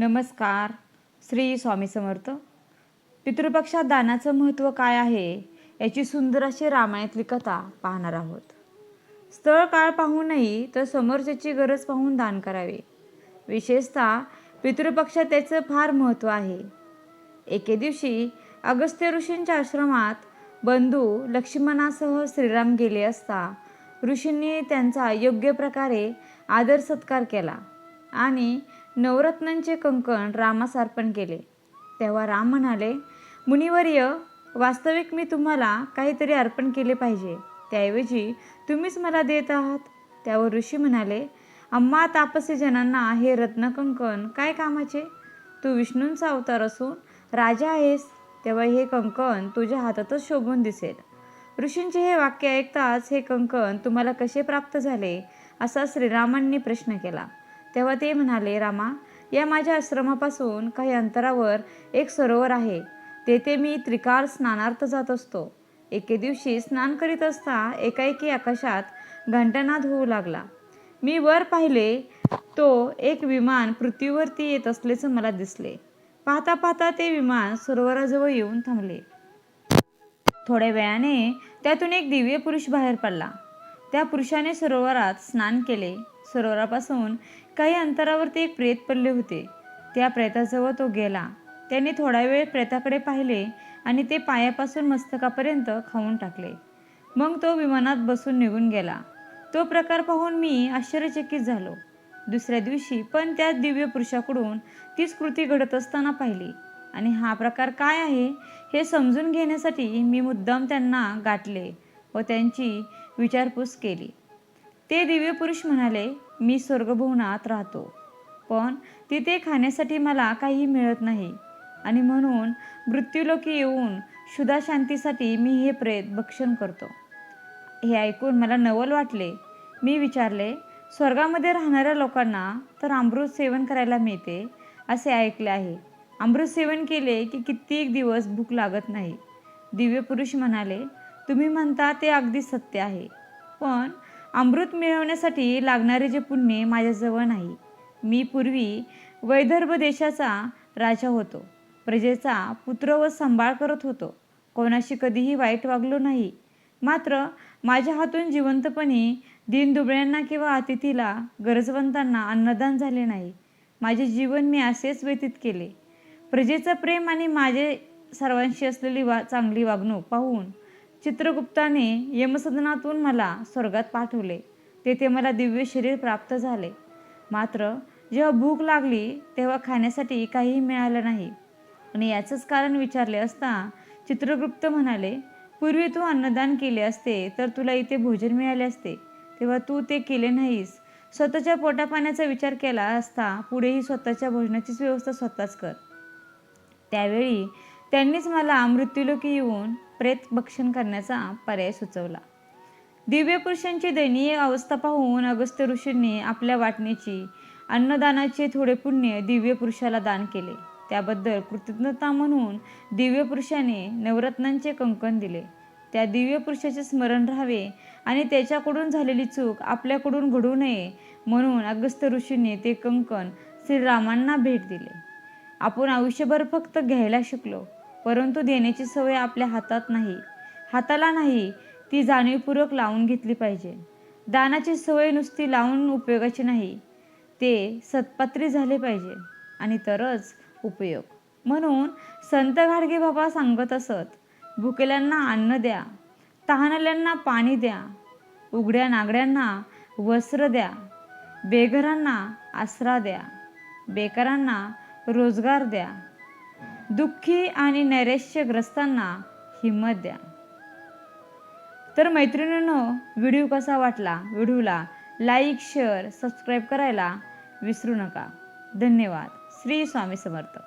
नमस्कार. श्री स्वामी समर्थ. पितृपक्षात दानाचं महत्त्व काय आहे याची सुंदर अशी रामायणातली कथा पाहणार आहोत. स्थळ काळ पाहूनही तर समोरच्याची गरज पाहून दान करावे. विशेषतः पितृपक्षात त्याचं फार महत्त्व आहे. एके दिवशी अगस्त्य ऋषींच्या आश्रमात बंधू लक्ष्मणासह श्रीराम गेले असता ऋषींनी त्यांचा योग्य प्रकारे आदर सत्कार केला आणि नवरत्नांचे कंकण रामास अर्पण केले. तेव्हा राम म्हणाले मुनिवर्य वास्तविक मी तुम्हाला काहीतरी अर्पण केले पाहिजे. त्याऐवजी तुम्हीच मला देत आहात. त्यावर ऋषी म्हणाले अम्मा तापसी जनांना हे रत्नकंकण काय कामाचे? तू विष्णूंचा अवतार असून राजा आहेस तेव्हा हे कंकण तुझ्या हातातच शोभून दिसेल. ऋषींचे हे वाक्य ऐकताच हे कंकण तुम्हाला कसे प्राप्त झाले? असा श्रीरामांनी प्रश्न केला. तेव्हा ते म्हणाले रामा या माझ्या आश्रमापासून काही अंतरावर एक सरोवर आहे. तेथे मी त्रिकाल स्नानार्थ जात असतो. एके दिवशी स्नान करीत असता एकाएकी आकाशात घंटानाद होऊ लागला. मी वर पाहिले तो एक विमान पृथ्वीवरती येत असल्याचं मला दिसले. पाहता पाहता ते विमान सरोवराजवळ येऊन थांबले. थोड्या वेळाने त्यातून एक दिव्य पुरुष बाहेर पडला. त्या पुरुषाने सरोवरात स्नान केले. सरोवरापासून काही अंतरावरती एक प्रेत पडले होते. त्या प्रेताजवळ तो गेला. त्याने थोडा वेळ प्रेताकडे पाहिले आणि ते पायापासून मस्तकापर्यंत खाऊन टाकले. मग तो विमानात बसून निघून गेला. तो प्रकार पाहून मी आश्चर्यचकित झालो. दुसऱ्या दिवशी पण त्या दिव्य पुरुषाकडून तीच कृती घडत असताना पाहिली. आणि हा प्रकार काय आहे हे समजून घेण्यासाठी मी मुद्दाम त्यांना गाठले व त्यांची विचारपूस केली. ते दिव्य पुरुष म्हणाले मी स्वर्गभुवनात राहतो. पण तिथे खाण्यासाठी मला काही मिळत नाही. आणि म्हणून मृत्यूलोकी येऊन शुद्धा शांतीसाठी मी हे प्रेत भक्षण करतो. हे ऐकून मला नवल वाटले. मी विचारले स्वर्गामध्ये राहणाऱ्या लोकांना तर अमृत सेवन करायला मिळते? असे ऐकले आहे. अमृत सेवन केले की कित्येक दिवस भूक लागत नाही. दिव्य पुरुष म्हणाले तुम्ही म्हणता ते अगदी सत्य आहे. पण अमृत मिळवण्यासाठी लागणारे जे पुण्य माझ्याजवळ नाही. मी पूर्वी वैदर्भ देशाचा राजा होतो. प्रजेचा पुत्र व सांभाळ करत होतो. कोणाशी कधीही वाईट वागलो नाही. मात्र माझ्या हातून जिवंतपणी दीनदुबळ्यांना किंवा अतिथीला गरजवंतांना अन्नदान झाले नाही. माझे जीवन मी असेच व्यतीत केले. प्रजेचं प्रेम आणि माझे सर्वांशी असलेली वा चांगली वागणूक पाहून चित्रगुप्ताने यमसदनातून मला स्वर्गात पाठवले. तेथे मला दिव्य शरीर प्राप्त झाले. मात्र जेव्हा भूक लागली तेव्हा खाण्यासाठी काहीही मिळालं नाही. आणि याचंच कारण विचारले असता चित्रगुप्त म्हणाले पूर्वी तू अन्नदान केले असते तर तुला इथे भोजन मिळाले असते. तेव्हा तू ते केले नाहीस. स्वतःच्या पोटापाण्याचा विचार केला असता पुढेही स्वतःच्या भोजनाचीच व्यवस्था स्वतःच कर. त्यावेळी त्यांनीच मला मृत्यूलोकी येऊन प्रेत भक्षण करण्याचा पर्याय सुचवला. दिव्य पुरुषांची दयनीय अवस्था पाहून अगस्त्य ऋषींनी आपल्या वाटणीची अन्नदानाचे थोडे पुण्य दिव्य पुरुषाला दान केले. त्याबद्दल कृतज्ञता म्हणून दिव्य पुरुषाने नवरत्नांचे कंकण दिले. त्या दिव्य पुरुषाचे स्मरण राहावे आणि त्याच्याकडून झालेली चूक आपल्याकडून घडू नये म्हणून अगस्त्य ऋषींनी ते कंकण श्रीरामांना भेट दिले. आपण आयुष्यभर फक्त घ्यायला शिकलो. परंतु देण्याची सवय आपल्या हातात नाही. हाताला नाही ती जाणीवपूर्वक लावून घेतली पाहिजे. दानाची सवय नुसती लावून उपयोगाची नाही ते सत्पात्री झाले पाहिजे आणि तरच उपयोग. म्हणून संत गाडगे बाबा सांगत असत भुकेल्यांना अन्न द्या तहानल्यांना पाणी द्या उघड्या नागड्यांना वस्त्र द्या बेघरांना आसरा द्या बेकारांना रोजगार द्या दुःखी आणि नैराश्यग्रस्तांना हिंमत द्या. तर मैत्रिणींनो व्हिडिओ कसा वाटला? व्हिडिओला लाईक शेअर सबस्क्राईब करायला विसरू नका. धन्यवाद. श्री स्वामी समर्थ.